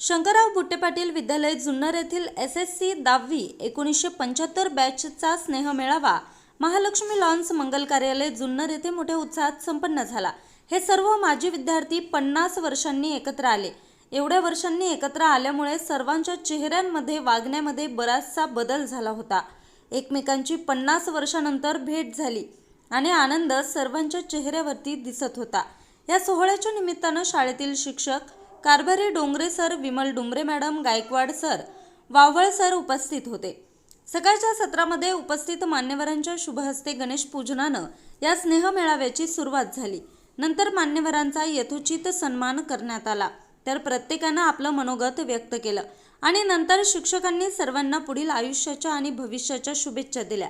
शंकरराव बुट्टे पाटील विद्यालय जुन्नर येथील एस एस सी दहावी एकोणीसशे पंच्याहत्तर बॅचचा स्नेह मेळावा महालक्ष्मी लॉन्स मंगल कार्यालय जुन्नर येथे मोठ्या उत्साहात संपन्न झाला. हे सर्व माजी विद्यार्थी पन्नास वर्षांनी एकत्र आले. एवढ्या वर्षांनी एकत्र आल्यामुळे सर्वांच्या चेहऱ्यांमध्ये वागण्यामध्ये बराचसा बदल झाला होता. एकमेकांची पन्नास वर्षानंतर भेट झाली आणि आनंद सर्वांच्या चेहऱ्यावरती दिसत होता. या सोहळ्याच्या निमित्तानं शाळेतील शिक्षक Karbhari Dongre sir Vimal Dumre madam Gaikwad sir Vawal sir उपस्थित होते. सकाळच्या सत्रामध्ये उपस्थित मान्यवरांच्या शुभहस्ते गणेश पूजनानं या स्नेह मेळाव्याची सुरुवात झाली. नंतर मान्यवरांचा यथोचित सन्मान करण्यात आला. तर प्रत्येकानं आपलं मनोगत व्यक्त केलं आणि नंतर शिक्षकांनी सर्वांना पुढील आयुष्याच्या आणि भविष्याच्या शुभेच्छा दिल्या.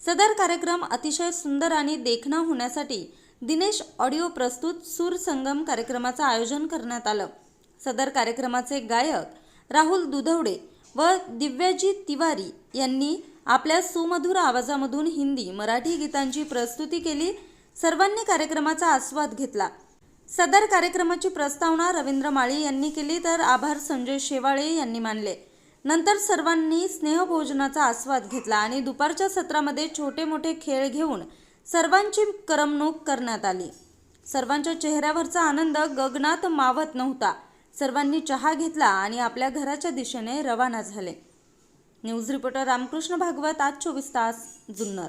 सदर कार्यक्रम अतिशय सुंदर आणि देखणा होण्यासाठी दिनेश ऑडिओ प्रस्तुत सूर संगम कार्यक्रमाचं आयोजन करण्यात आलं. सदर कार्यक्रमाचे गायक राहुल दुधवडे व दिव्याजी तिवारी यांनी आपल्या सुमधुर आवाजामधून हिंदी मराठी गीतांची प्रस्तुती केली. सर्वांनी कार्यक्रमाचा आस्वाद घेतला. सदर कार्यक्रमाची प्रस्तावना रवींद्र माळी यांनी केली तर आभार संजय शेवाळे यांनी मानले. नंतर सर्वांनी स्नेहभोजनाचा आस्वाद घेतला आणि दुपारच्या सत्रामध्ये छोटे मोठे खेळ घेऊन सर्वांची करमणूक करण्यात आली. सर्वांच्या चेहऱ्यावरचा आनंद गगनात मावत नव्हता. सर्वांनी चहा घेतला आणि आपल्या घराच्या दिशेने रवाना झाले. न्यूज रिपोर्टर रामकृष्ण भागवत आज चोवीस तास जुन्नर.